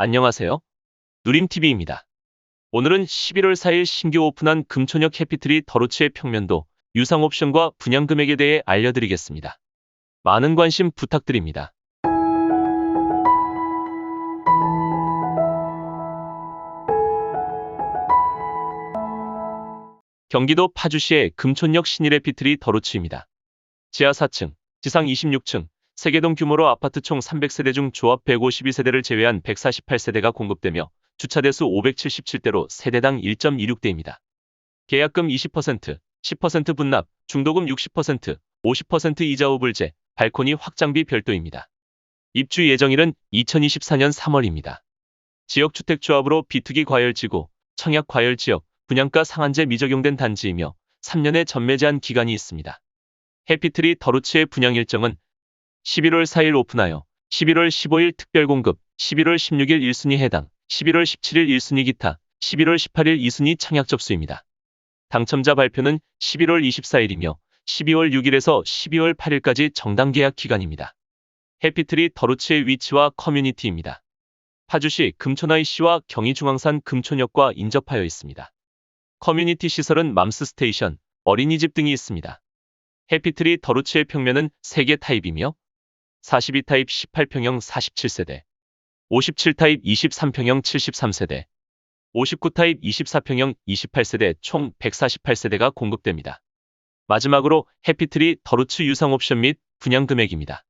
안녕하세요. 누림TV입니다. 오늘은 11월 4일 신규 오픈한 금촌역 해피트리 더루츠의 평면도, 유상 옵션과 분양 금액에 대해 알려드리겠습니다. 많은 관심 부탁드립니다. 경기도 파주시의 금촌역 신일 해피트리 더루츠입니다. 지하 4층, 지상 26층, 세개동 규모로 아파트 총 300세대 중 조합 152세대를 제외한 148세대가 공급되며 주차 대수 577대로 세대당 1.26대입니다. 계약금 20%, 10% 분납, 중도금 60%, 50% 이자 후 불제, 발코니 확장비 별도입니다. 입주 예정일은 2024년 3월입니다. 지역주택조합으로 비투기 과열지구, 청약 과열지역, 분양가 상한제 미적용된 단지이며 3년의 전매 제한 기간이 있습니다. 해피트리 더루츠의 분양 일정은 11월 4일 오픈하여 11월 15일 특별 공급, 11월 16일 1순위 해당, 11월 17일 1순위 기타, 11월 18일 2순위 청약 접수입니다. 당첨자 발표는 11월 24일이며 12월 6일에서 12월 8일까지 정당 계약 기간입니다. 해피트리 더루츠의 위치와 커뮤니티입니다. 파주시 금촌IC와 경의중앙산 금촌역과 인접하여 있습니다. 커뮤니티 시설은 맘스 스테이션, 어린이집 등이 있습니다. 해피트리 더루츠의 평면은 3개 타입이며 42타입 18평형 47세대, 57타입 23평형 73세대, 59타입 24평형 28세대 총 148세대가 공급됩니다. 마지막으로 해피트리 더루츠 유상 옵션 및 분양 금액입니다.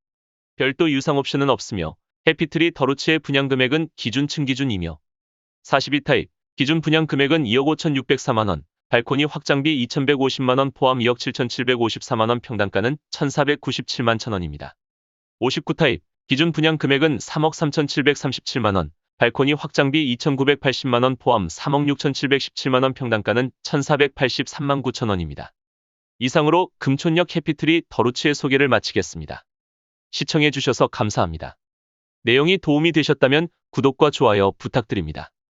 별도 유상 옵션은 없으며 해피트리 더루츠의 분양 금액은 기준층 기준이며 42타입 기준 분양 금액은 2억 5,604만원, 발코니 확장비 2,150만원 포함 2억 7,754만원 평당가는 1,497만 천원입니다. 59타입 기준 분양 금액은 3억 3,737만원, 발코니 확장비 2,980만원 포함 3억 6,717만원 평당가는 1,483만 9천원입니다. 이상으로 금촌역 해피트리 더루츠의 소개를 마치겠습니다. 시청해주셔서 감사합니다. 내용이 도움이 되셨다면 구독과 좋아요 부탁드립니다.